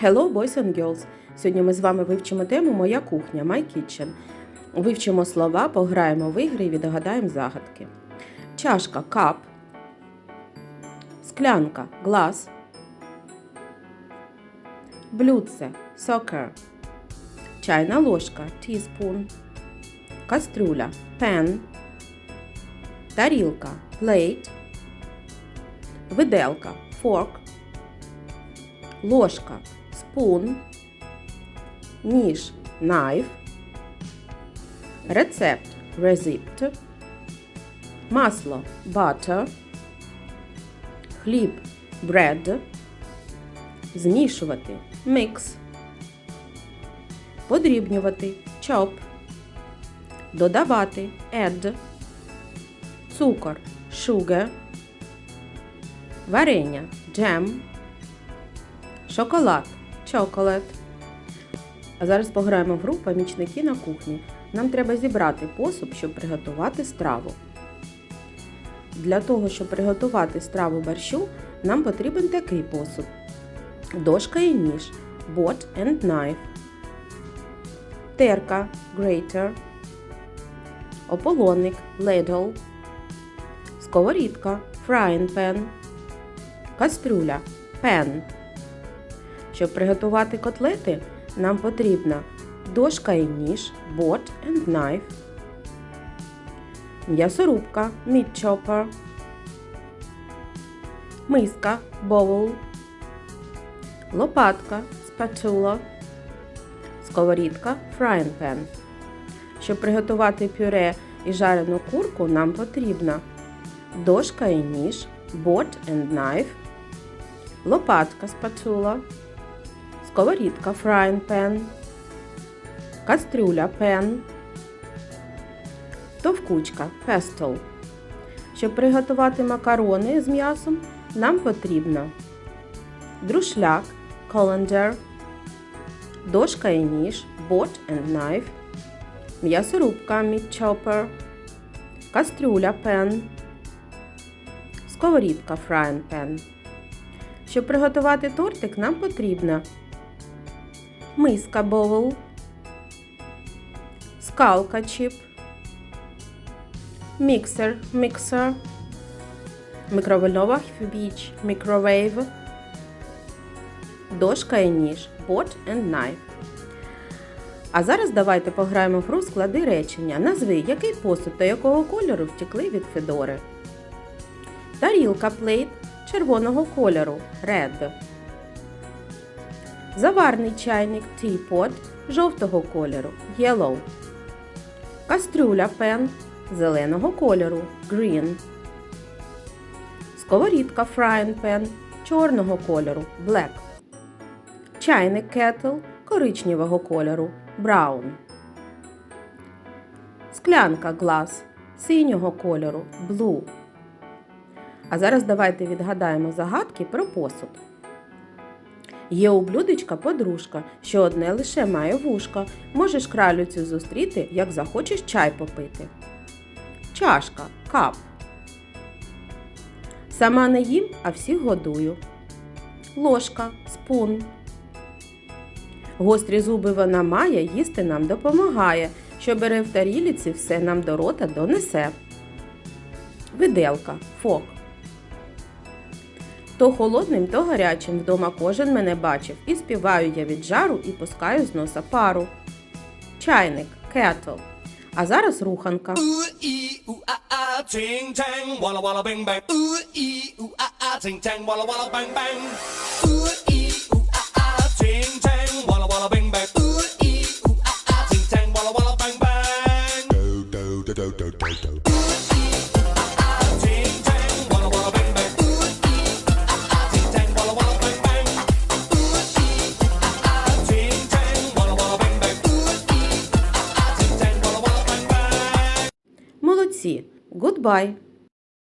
Hello, boys and girls! Сьогодні ми з вами вивчимо тему Моя кухня My Kitchen. Вивчимо слова, пограємо в ігри і відгадаємо загадки. Чашка cup. Склянка glass. Блюдце soccer. Чайна ложка teaspoon. Кастрюля pan. Тарілка plate. Виделка fork. Ложка spoon. Ніж knife. Рецепт recipe. Масло butter. Хліб bread. Змішувати mix. Подрібнювати chop. Додавати add. Цукор sugar. Варення jam. Шоколад chocolate. А зараз пограємо в гру помічники на кухні. Нам треба зібрати посуд, щоб приготувати страву. Для того, щоб приготувати страву борщу, нам потрібен такий посуд. Дошка і ніж Bot and knife. Терка grater. Ополонник ladle. Сковорідка frying pan. Кастрюля pan. Щоб приготувати котлети, нам потрібна дошка і ніж Bot and knife. М'ясорубка meat chopper. Миска bowl. Лопатка spatula. Сковорідка frying pan. Щоб приготувати пюре і жарену курку, нам потрібна дошка і ніж Bot and knife. Лопатка spatula. Сковорідка frying pan. Кастрюля pan. Товкучка pestle. Щоб приготувати макарони з м'ясом, нам потрібно друшляк colander, дошка і ніж bot and knife, м'ясорубка meat chopper, кастрюля pan, сковорідка frying pan. Щоб приготувати тортик, нам потрібна миска bowl, скалка чіп, міксер міксер, мікровольнова піч microwave, дошка і ніж pot and knife. А зараз давайте пограємо в гру склади речення. Назви, який посуд та якого кольору втекли від Федори. Тарілка плейт червоного кольору red. Заварний чайник teapot жовтого кольору yellow. Кастрюля пен зеленого кольору green. Сковорідка frying pan чорного кольору black. Чайник kettle коричневого кольору brown. Склянка glass синього кольору blue. А зараз давайте відгадаємо загадки про посуд. Є у блюдечка подружка, що одне лише має вушка. Можеш кралю цю зустріти, як захочеш чай попити. Чашка кап. Сама не їм, а всіх годую. Ложка спун. Гострі зуби вона має, їсти нам допомагає. Що бере в таріліці, все нам до рота донесе. Виделка фок. То холодним, то гарячим вдома кожен мене бачив. І співаю я від жару і пускаю з носа пару. Чайник кетл. А зараз руханка. Goodbye.